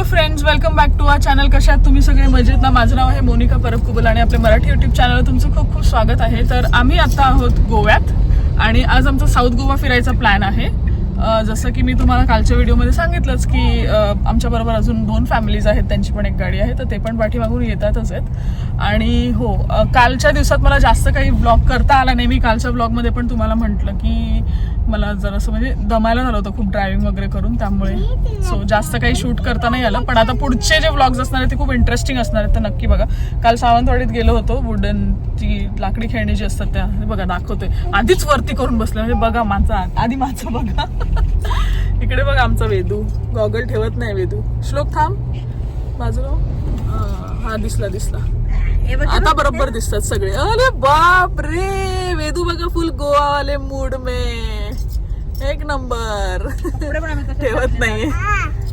Hello friends welcome back to our channel कशा आहात तुम्ही सगळे मजेत? ना माझं नाव आहे मोनिका परबकुबल आणि आपल्या मराठी युट्यूब चॅनलवर तुमचं खूप खूप स्वागत आहे. तर आम्ही आता आहोत गोव्यात आणि आज आमचा साऊथ गोवा फिरायचा प्लॅन आहे. जसं की मी तुम्हाला कालच्या व्हिडिओमध्ये सांगितलंच की आमच्याबरोबर अजून दोन फॅमिलीज आहेत. त्यांची पण एक गाडी आहे तर ते पण पाठीमागून येतातच आहेत. आणि हो कालच्या दिवसात मला जास्त काही ब्लॉग करता आला नाही. मी कालच्या ब्लॉगमध्ये पण तुम्हाला म्हटलं की मला जरासं म्हणजे दमायला झालं होतं खूप ड्रायव्हिंग वगैरे करून त्यामुळे. सो जास्त काही शूट करता नाही आलं. पण आता पुढचे जे व्लॉग्स असणार आहेत ते खूप इंटरेस्टिंग असणार आहेत तर नक्की बघा. काल सावंतवाडीत गेलो होतो वुडन ती लाकडी खेळणी जी असतात त्या बघा दाखवतोय आधीच वरती करून बसले. म्हणजे बघा माझा आधी माझा बघा. इकडे बघा आमचा वेदू. गॉगल ठेवत नाही वेदू. श्लोक थांब. बाजूला. हा दिसला दिसला. आता बरोबर दिसतात सगळे. अरे बाप रे वेदू बघा फुल गोवा वाले मूड में. एक नंबर. ठेवत नाही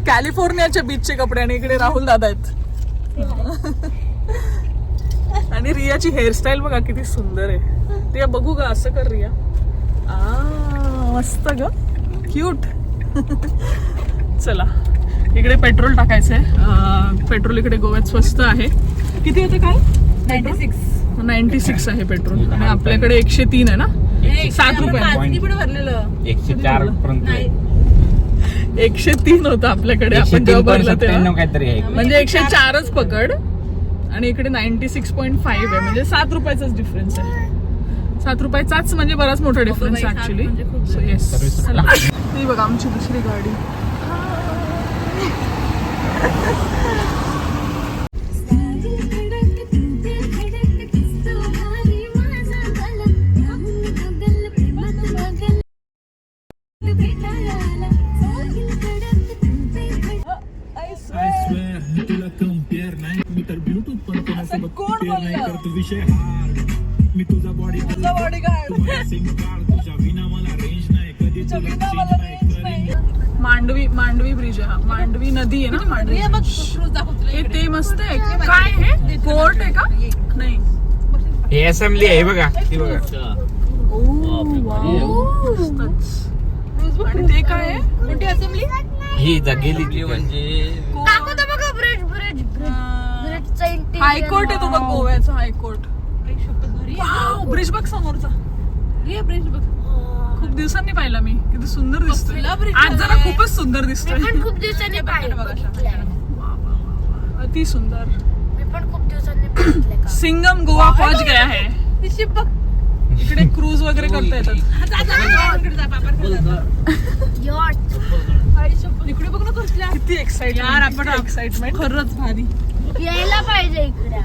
कॅलिफोर्नियाच्या बीचचे कपडे आणि इकडे राहुल दादा आहेत. आणि रियाची हेअरस्टाईल बघा किती सुंदर आहे. रिया बघू का असं कर रिया. आ मस्त ग. क्यूट चला. इकडे पेट्रोल टाकायचंय. पेट्रोल इकडे गोव्यात स्वस्त आहे. किती येतं काय नाईन्टी सिक्स नाईन्टी सिक्स आहे पेट्रोल आणि आपल्याकडे एकशे तीन आहे ना? सात रुपये. पण भरलेलं. एकशे चार पर्यंत. एकशे तीन होतं आपल्याकडे. आपण तीन जेव्हा भरलं तेव्हा. काहीतरी आहे. म्हणजे एकशे चारच पकड आणि इकडे नाईन्टी सिक्स पॉईंट फाईव्ह आहे. म्हणजे सात रुपयाचाच डिफरन्स आहे. सात रुपयाचाच म्हणजे बराच मोठा डिफरन्स ऍक्च्युली म्हणजे ही बघा आमची दुसरी गाडी. विषय मी तुझा बॉडी सिम कार्ड तुझ्या विना मला रेंज नाही. कधी तुला. मांडवी मांडवी ब्रिज आहे हा. मांडवी नदी आहे ना मांडवी हे. ते मस्त आहे. काय हे? कोर्ट आहे का? नाही. हे असेंब्ली आहे बघा. ती बघा. Oh, wow. मस्तच. आणि ते काय आहे? कोणती असेंब्ली ही जा गेली ती म्हणजे हायकोर्ट आहे तो बघ गोव्याचा हायकोर्ट. शपथ भारी वाव ब्रिज बघ समोरचा. हे ब्रिज बघ. खूप दिवसांनी पाहिला मी. किती सुंदर दिसतोय. आज जरा. खूपच सुंदर दिसतोय. पण खूप दिवसांनी पाहिलं. अति सुंदर. मी पण खूप दिवसांनी सिंगम गोवा पहुंच गया है. इकडे क्रूज वगैरे करता येतात. हा, जा, जा, जा, इकडे बघ ना कसल्या. किती एक्साइटमेंट यार, आपण- एक्साइटमेंट खरंच भारी. यायला पाहिजे इकडे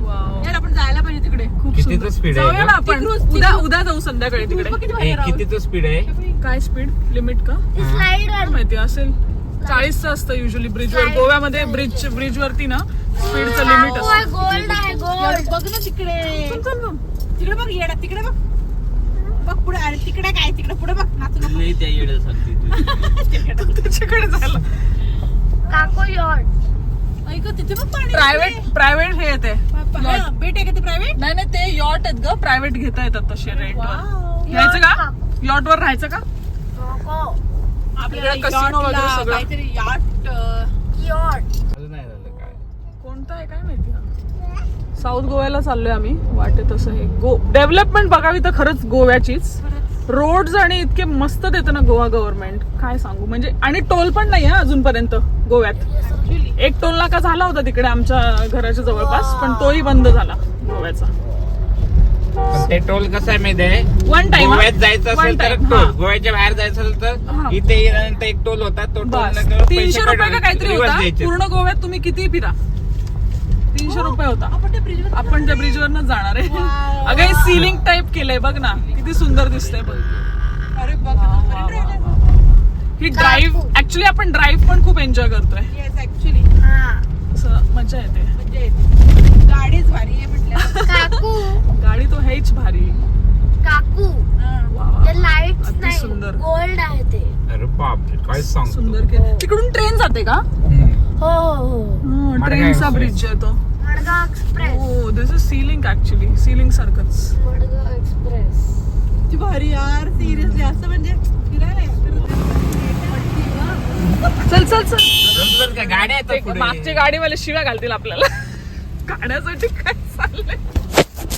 वाव. यार आपण जायला पाहिजे तिकडे. खूप कितीचं सुंदर. speed आहे जाऊया? ना आपण. उद्या उद्या जाऊ संध्याकाळी तिकडे. किती हे. कितीचं स्पीड आहे? काय स्पीड लिमिट का? स्लाइड माहिती असेल. चाळीसचं असतं युजली ब्रिजवर. गोव्यामध्ये ब्रिज ब्रिज वरती ना स्पीडचं लिमिट असतं. गोल्ड आहे यार, गोल्ड बघ ना तिकडे. येडा तिकडे बघ. बघ पुढे अरे तिकडे काय तिकडे पुढे बघ. नाचू नको. त्याच्याकडे जायला काको यॉट ऐक तिथे बघ पाणी प्रायव्हेट प्रायव्हेट हे येते हा, बेट आहे का ते प्रायव्हेट नाही नाही ते यॉट आहेत ग. प्रायव्हेट घेता येतात तसे रेंटवर घ्यायचं का? यॉट वर राहायचं का? आपल्याकडे कसिनो वगैरे सगळं. काहीतरी याट यॉट अजून नाही झालं काय. कोणता आहे काय माहिती? साऊथ गोव्याला चाललोय आम्ही. वाटेत असं हे गो डेव्हलपमेंट बघावी तर खरंच गोव्याचीच. रोड्स आणि इतके मस्त देतं ना गोवा गव्हर्नमेंट काय सांगू? म्हणजे आणि टोल पण नाही हा अजूनपर्यंत गोव्यात. एक टोल नाका झाला होता तिकडे आमच्या घराच्या जवळपास पण तोही बंद झाला गोव्याचा. पण ते टोल कसं आहे माहिती आहे? वन टाइम गोव्यात जायचं असेल तर टोल. गोव्याच्या बाहेर जायचं असेल हा. तर इथे येण्यानंतर एक टोल होता. तो टोल तीनशे रुपये काहीतरी होता. पूर्ण गोव्यात तुम्ही किती फिरा तीनशे रुपये होता. आपण ते ब्रिजवर आपण त्या ब्रिजवरनच जाणार आहे. अगं हे सीलिंग टाईप केलंय बघ ना. किती सुंदर दिसतंय बघ. ही ड्राईव्ह ऍक्च्युली आपण ड्राईव्ह पण खूप एन्जॉय करतोय. हा. असं मजा येते. येते. गाडीच भारी आहे म्हटलं काकू. गाडी तो हेच भारी. काकू. नाही सुंदर. गोल्ड आहे ते. अरे बापरे काय सांगतो? सुंदर केलं तिकडून ट्रेन जाते का. हो हो हो. ट्रेनचा Express. ब्रिज आहे तो. मडगाव एक्सप्रेस हो this is ceiling actually ceiling सारखंच मडगाव एक्सप्रेस ती भारी यार. सिरियसली असं म्हणजे. चल चल चल चल, चल, काय गाड्या ते येतात पुढे. मागचे गाडीवाले शिव्या घालतील आपल्याला. गाड्यासाठी काय चाललंय?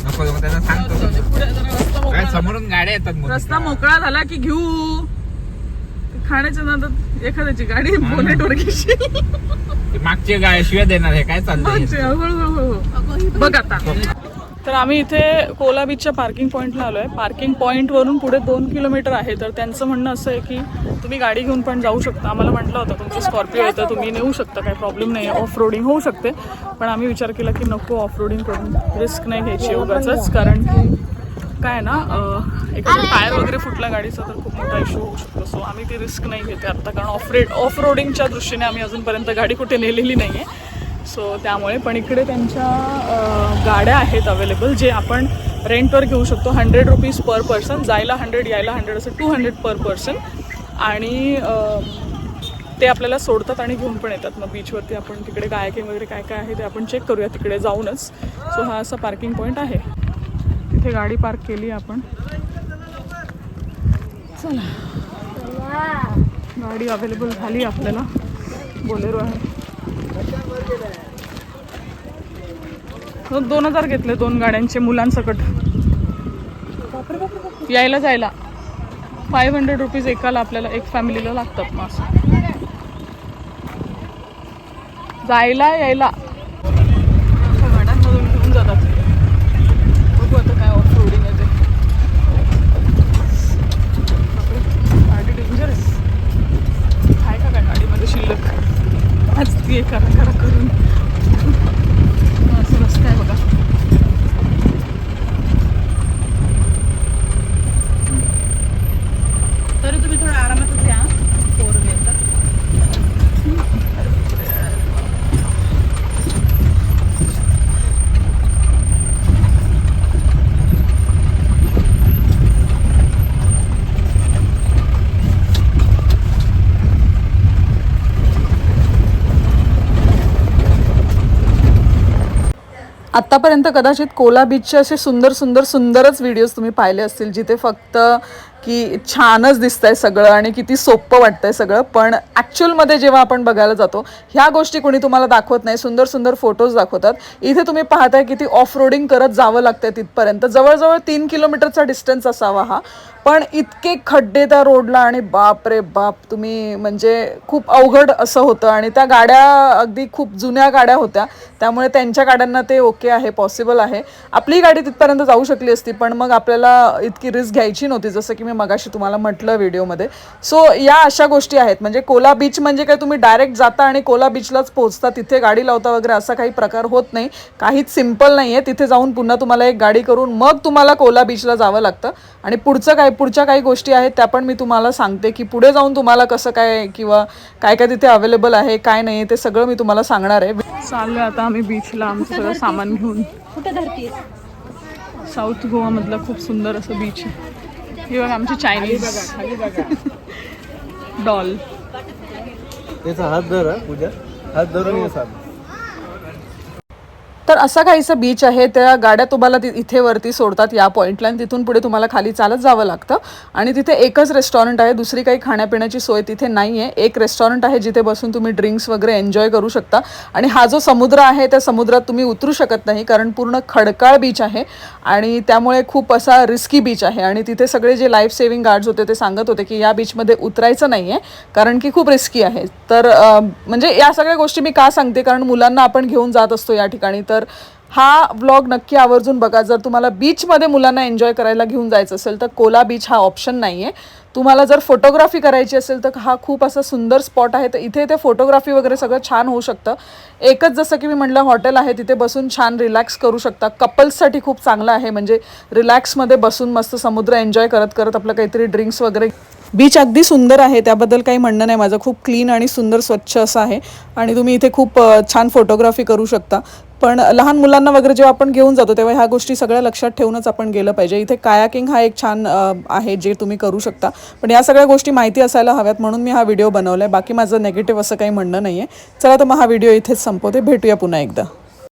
नको त्यांना सांगतो. पुढे रस्ता मोकळा समोरून गाड्या येतात. रस्ता मोकळा झाला की घेऊ? खाण्याच्या नादात एखाद्याची गाडी बोनेटवर घेशील. ते मागचे गाय शिव्या देणार आहे. काय चाललंय मागची, हळू, हळू, हळू. बघ आता. तर आम्ही इथे कोला बीचच्या पार्किंग पॉईंटला आलोय. पार्किंग पॉईंट वरून पुढे दोन किलोमीटर आहे. तर त्यांचं म्हणणं असं आहे की तुम्ही गाडी घेऊन पण जाऊ शकता. आम्हाला म्हटलं होतं तुमचं स्कॉर्पिओ आहे तर तुम्ही नेऊ शकता. काही प्रॉब्लेम नाही ऑफ रोडिंग होऊ शकते. पण आम्ही विचार केला की नको ऑफ रोडिंग करून रिस्क नाही घ्यायची उगाच कारण की काय आहे ना एखादा टायर वगैरे फुटला गाडीचा तर खूप मोठा इश्यू होऊ शकतो. सो आम्ही ती रिस्क नाही घेते आता कारण ऑफ रेड ऑफ रोडिंगच्या दृष्टीने आम्ही अजूनपर्यंत गाडी कुठे नेलेली नाही आहे सो त्यामुळे पण इकडे त्यांच्या गाड्या आहेत अवेलेबल जे आपण रेंटवर घेऊ शकतो. हंड्रेड रुपीज पर पर्सन जायला हंड्रेड यायला हंड्रेड असं टू हंड्रेड पर पर्सन आणि ते आपल्याला सोडतात आणि घेऊन पण येतात. मग बीचवरती आपण तिकडे कायाकिंग वगैरे काय काय आहे ते आपण चेक करूया तिकडे जाऊनच. सो हा असा पार्किंग पॉईंट आहे. इथे गाडी पार्क केली आपण. चला. गाडी अवेलेबल झाली आपल्याला. बोलेरो आहे. दोन हजार घेतले दोन गाड्यांचे मुलांसकट. यायला जायला. फाईव्ह हंड्रेड रुपीज एकाला आपल्याला एक फॅमिलीला लागतात मग जायला यायला अशा गाड्यांमधून घेऊन जातात बघू आता काय ऑफ रोडिंग आहे ते बापरे, गाडी डेंजर आहे आहे का काय गाडीमध्ये शिल्लक आज करा करा करून असं रस्ता आहे बघा तरी तुम्ही थोडं आरामातच घ्या फोर व्हीलर आत्तापर्यंत कदाचित कोला बीचचे असे सुंदर सुंदर सुंदरच व्हिडिओज तुम्ही पाहिले असतील जिथे फक्त की छानच दिसतंय सगळं आणि किती सोपं वाटतंय सगळं. पण ॲक्च्युअलमध्ये जेव्हा आपण बघायला जातो ह्या गोष्टी कोणी तुम्हाला दाखवत नाही सुंदर सुंदर फोटोज दाखवतात. इथे तुम्ही पाहताय किती ऑफ रोडिंग करत जावं लागतंय तिथपर्यंत. जवळजवळ तीन किलोमीटरचा डिस्टन्स असावा हा. पण इतके खड्डे त्या रोडला आणि बाप रे बाप तुम्ही म्हणजे खूप अवघड असं होतं. आणि त्या गाड्या अगदी खूप जुन्या गाड्या होत्या. त्यामुळे त्यांच्या गाड्यांना ते ओके आहे पॉसिबल आहे. आपली गाडी तिथपर्यंत जाऊ शकली असती पण मग आपल्याला इतकी रिस्क घ्यायची नव्हती जसं की मी मगाशी तुम्हाला म्हटलं व्हिडिओमध्ये. सो या अशा गोष्टी आहेत. म्हणजे कोला बीच म्हणजे काय तुम्ही डायरेक्ट जाता आणि कोला बीचलाच पोहोचता. तिथे गाडी लावता वगैरे असा काही प्रकार होत नाही. काहीच सिंपल नाही आहे तिथे जाऊन पुन्हा तुम्हाला एक गाडी करून मग तुम्हाला कोला बीचला जावं लागतं. आणि पुढचं काय? पुढच्या काही गोष्टी आहेत त्या पण मी तुम्हाला सांगते की पुढे जाऊन तुम्हाला कसं काय किंवा काय काय तिथे अवेलेबल आहे काय नाही ते सगळं मी तुम्हाला सांगणार आहे. चाललोय आता आम्ही बीचला आमचं सगळं सामान घेऊन. साऊथ गोवामधलं खूप सुंदर असं बीच आहे. हे बघा आमची चायनीज डॉल त्याचा हात धर हा, पूजा. हात धरून तर असा काहीसा बीच आहे त्या गाड्या तुम्हाला ति- इथे वरती सोडतात या पॉईंटला आणि तिथून पुढे तुम्हाला खाली चालत जावं लागतं. आणि तिथे एकच रेस्टॉरंट आहे दुसरी काही खाण्यापिण्याची सोय तिथे नाही आहे एक रेस्टॉरंट आहे जिथे बसून तुम्ही ड्रिंक्स वगैरे एन्जॉय करू शकता. आणि हा जो समुद्र आहे त्या समुद्रात तुम्ही उतरू शकत नाही कारण पूर्ण खडकाळ बीच आहे. आणि त्यामुळे खूप असा रिस्की बीच आहे. आणि तिथे सगळे जे लाईफ सेव्हिंग गार्ड्स होते ते सांगत होते की या बीचमध्ये उतरायचं नाही आहे कारण की खूप रिस्की आहे. तर म्हणजे या सगळ्या गोष्टी मी का सांगते? कारण मुलांना आपण घेऊन जात असतो या ठिकाणी. तर हा ब्लॉग नक्की आवर्जून बघा. जर तुम्हाला बीचमध्ये मुलांना एन्जॉय करायला घेऊन जायचं असेल तर कोला बीच हा ऑप्शन नाही आहे तुम्हाला जर फोटोग्राफी करायची असेल तर हा खूप असा सुंदर स्पॉट आहे. तर इथे ते फोटोग्राफी वगैरे सगळं छान होऊ शकतं. एकच जसं की मी म्हटलं हॉटेल आहे तिथे बसून छान रिलॅक्स करू शकता. कपल्ससाठी खूप चांगलं आहे. म्हणजे रिलॅक्समध्ये बसून मस्त समुद्र एन्जॉय करत करत आपलं काहीतरी ड्रिंक्स वगैरे बीच अगदी सुंदर आहे त्याबद्दल काही म्हणणं नाही माझं. खूप क्लीन आणि सुंदर स्वच्छ असं आहे आणि तुम्ही इथे खूप छान फोटोग्राफी करू शकता. पण लहान मुलांना वगैरे जेव्हा आपण घेऊन जातो तेव्हा ह्या गोष्टी सगळ्या लक्षात ठेवूनच आपण गेलं पाहिजे. इथे कायाकिंग हा एक छान आहे जे तुम्ही करू शकता. पण या सगळ्या गोष्टी माहिती असायला हव्यात म्हणून मी हा व्हिडिओ बनवला आहे बाकी माझं नेगेटिव्ह असं काही म्हणणं नाही आहे चला तर मग हा व्हिडिओ इथेच संपवते. भेटूया पुन्हा एकदा.